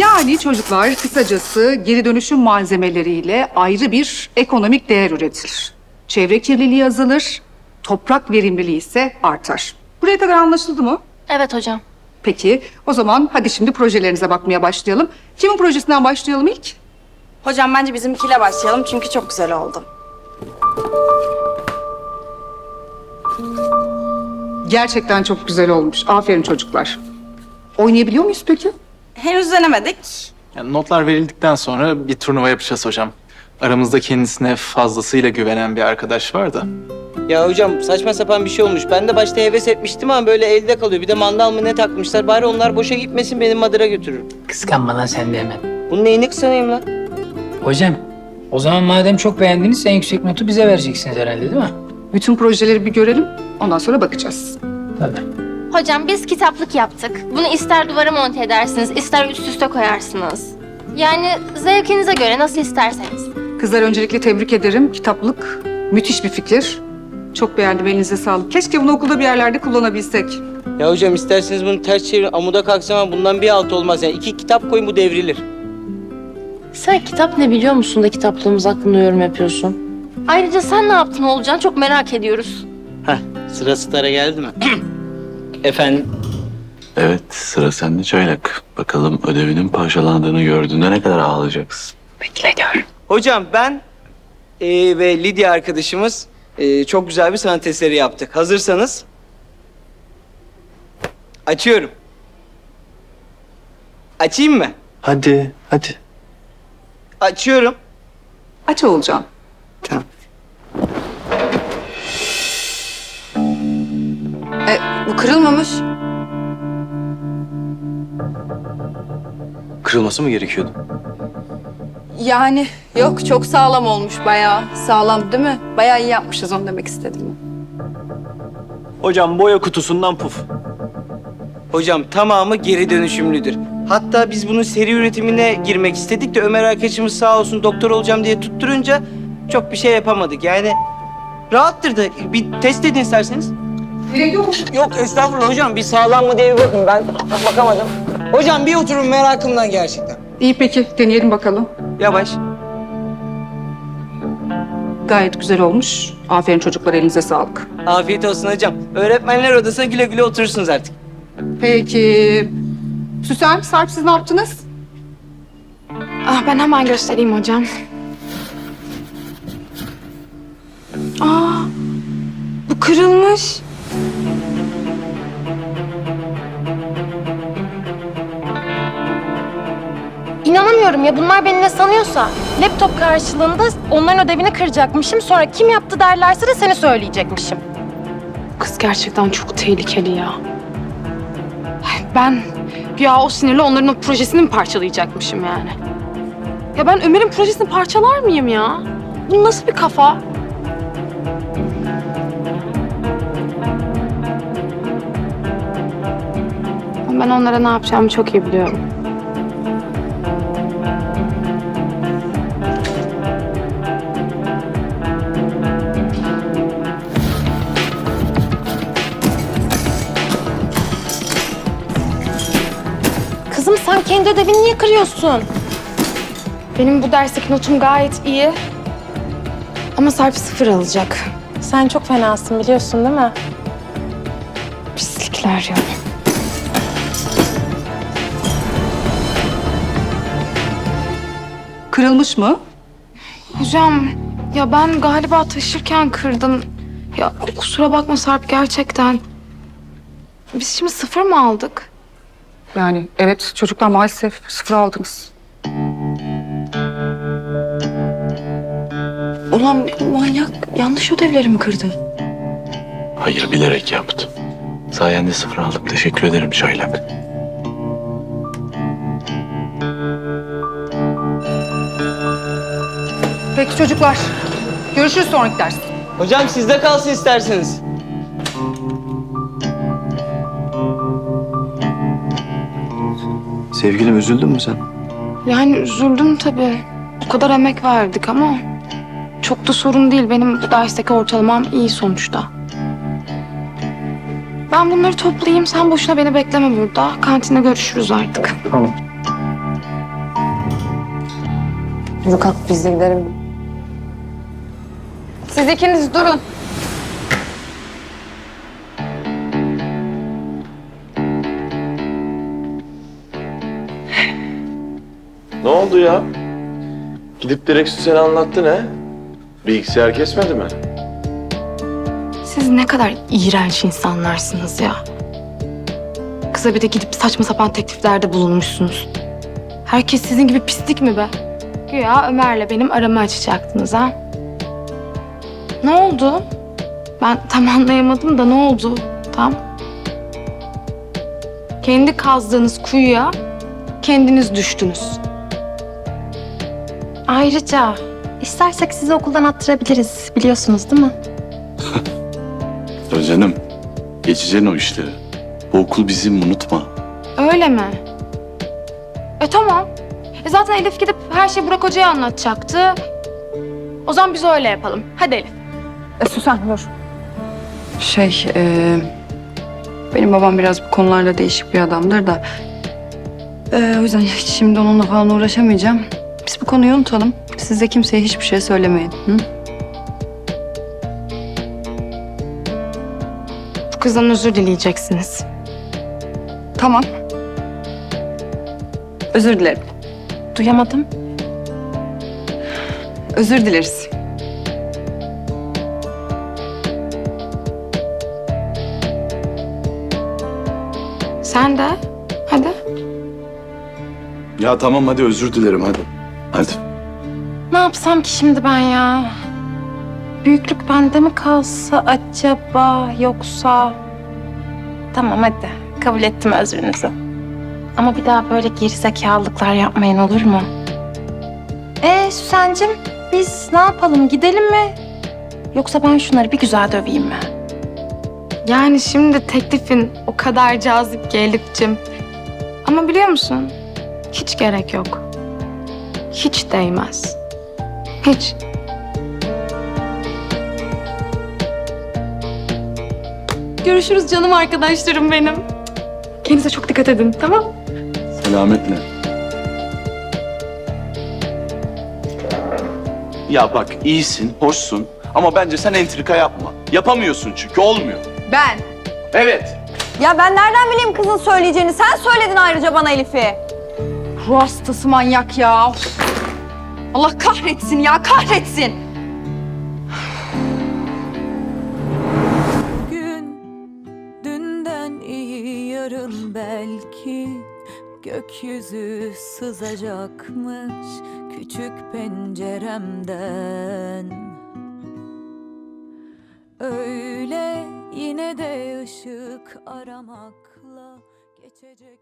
Yani çocuklar kısacası geri dönüşüm malzemeleriyle ayrı bir ekonomik değer üretilir. Çevre kirliliği azalır, toprak verimliliği ise artar. Buraya kadar anlaşıldı mı? Evet hocam. Peki o zaman hadi şimdi projelerinize bakmaya başlayalım. Kimin projesinden başlayalım ilk? Hocam bence bizimkiyle başlayalım çünkü çok güzel oldu. Gerçekten çok güzel olmuş. Aferin çocuklar. Oynayabiliyor muyuz peki? Henüz denemedik. Yani notlar verildikten sonra bir turnuva yapacağız hocam. Aramızda kendisine fazlasıyla güvenen bir arkadaş var da. Ya hocam saçma sapan bir şey olmuş. Ben de başta heves etmiştim ama böyle elde kalıyor. Bir de mandal mı ne takmışlar. Bari onlar boşa gitmesin benim madıra götürür. Kıskanma lan sen de hemen. Bunun neyini kısanayım lan? Hocam o zaman madem çok beğendiniz en yüksek notu bize vereceksiniz herhalde değil mi? Bütün projeleri bir görelim. Ondan sonra bakacağız. Tabii. Hocam biz kitaplık yaptık. Bunu ister duvara monte edersiniz, ister üst üste koyarsınız. Yani zevkinize göre nasıl isterseniz. Kızlar öncelikle tebrik ederim. Kitaplık müthiş bir fikir. Çok beğendim. Elinize sağlık. Keşke bunu okulda bir yerlerde kullanabilsek. Ya hocam isterseniz bunu ters çevirin. Amuda kalksam ama bundan bir alt olmaz. Yani iki kitap koyun bu devrilir. Sen kitap ne biliyor musun da kitaplığımız hakkında yorum yapıyorsun? Ayrıca sen ne yaptın Olcan çok merak ediyoruz. Heh sıra stara geldi mi? Efendim? Evet, sıra sende çaylak. Bakalım ödevinin parçalandığını gördüğünde ne kadar ağlayacaksın. Hocam ben eee, ve Lidya arkadaşımız eee, çok güzel bir sanat eseri yaptık. Hazırsanız açıyorum. Açayım mı? Hadi, hadi. Açıyorum. Aç Oğulcan. Bu kırılmamış. Kırılması mı gerekiyordu? Yani yok çok sağlam olmuş bayağı. Sağlam değil mi? Bayağı iyi yapmışız onu demek istedim. Hocam boya kutusundan puf. Hocam tamamı geri dönüşümlüdür. Hatta biz bunun seri üretimine girmek istedik de Ömer arkadaşımız sağ olsun doktor olacağım diye tutturunca çok bir şey yapamadık. Yani rahattır da bir test edin isterseniz. Gerek yok. Yok estağfurullah hocam bir sağlam mı diye bir bakın ben bakamadım. Hocam bir oturun merakımdan gerçekten. İyi peki. Deneyelim bakalım. Yavaş. Gayet güzel olmuş. Aferin çocuklar. Elinize sağlık. Afiyet olsun hocam. Öğretmenler odasına güle güle oturursunuz artık. Peki. Süsen, Sarp siz ne yaptınız? Ah ben hemen göstereyim hocam. Aa, bu kırılmış. İnanamıyorum ya bunlar beni ne sanıyorsa. Laptop karşılığında onların ödevini kıracakmışım. Sonra kim yaptı derlerse de seni söyleyecekmişim. Kız gerçekten çok tehlikeli ya. Ben ya o sinirle onların o projesini mi parçalayacakmışım yani? Ya ben Ömer'in projesini parçalar mıyım ya? Bu nasıl bir kafa? Ben onlara ne yapacağımı çok iyi biliyorum. Kızım sen kendi ödevini niye kırıyorsun? Benim bu dersteki notum gayet iyi. Ama Sarp sıfır alacak. Sen çok fenasın biliyorsun değil mi? Pislikler ya. Kırılmış mı? Hocam ya ben galiba taşırken kırdım. Ya kusura bakma Sarp gerçekten. Biz şimdi sıfır mı aldık? Yani evet çocuklar maalesef sıfır aldınız. Ulan manyak yanlış ödevlerimi kırdı. Hayır, bilerek yaptım. Sayende sıfır aldım. Teşekkür ederim çaylak. Peki çocuklar. Görüşürüz sonraki ders. Hocam sizde kalsın isterseniz. Sevgilim üzüldün mü sen? Yani üzüldüm tabii. O kadar emek verdik ama çok da sorun değil. Benim dersteki ortalamam iyi sonuçta. Ben bunları toplayayım. Sen boşuna beni bekleme burada. Kantinde görüşürüz artık. Tamam. Yürü kalk biz de gidelim. Siz ikiniz durun. Ne oldu ya? Gidip direkt Süsen'e anlattı ne? Bilgisayar kesmedi mi? Siz ne kadar iğrenç insanlarsınız ya. Kıza bir de gidip saçma sapan tekliflerde bulunmuşsunuz. Herkes sizin gibi pislik mi be? Güya Ömer'le benim aramı açacaktınız ha? Ne oldu? Ben tam anlayamadım da ne oldu tam? Kendi kazdığınız kuyuya kendiniz düştünüz. Ayrıca istersek sizi okuldan attırabiliriz biliyorsunuz değil mi? Özenim, geçeceksin o işleri. Bu okul bizim unutma. Öyle mi? E tamam. E zaten Elif gidip her şeyi Burak Hoca'ya anlatacaktı. O zaman biz öyle yapalım. Hadi Elif. E, Süsen dur. Şey, e, benim babam biraz bu konularda değişik bir adamdır da. E, o yüzden hiç şimdi onunla falan uğraşamayacağım. Bu konuyu unutalım. Siz de kimseye hiçbir şey söylemeyin. Hı? Bu kızdan özür dileyeceksiniz. Tamam. Özür dilerim. Duyamadım. Özür dileriz. Sen de. Hadi. Ya tamam hadi özür dilerim hadi. Hadi. Ne yapsam ki şimdi ben ya? Büyüklük bende mi kalsa acaba yoksa... Tamam hadi. Kabul ettim özrünüzü. Ama bir daha böyle gerizekalılıklar yapmayın olur mu? Ee Süsen'cim biz ne yapalım gidelim mi? Yoksa ben şunları bir güzel döveyim mi? Yani şimdi teklifin o kadar cazip ki Elif'cim. Ama biliyor musun? Hiç gerek yok. Hiç değmez. Hiç. Görüşürüz canım arkadaşlarım benim. Kendinize çok dikkat edin tamam Selametle. Ya bak iyisin, hoşsun ama bence sen entrika yapma. Yapamıyorsun çünkü olmuyor. Ben. Evet. Ya ben nereden bileyim kızın söyleyeceğini? Sen söyledin ayrıca bana Elif'i. Ruh hastası manyak ya. Allah kahretsin ya kahretsin. Gün dünden iyi yarın belki gökyüzü sızacakmış küçük penceremden. Öyle yine de ışık aramakla geçecek.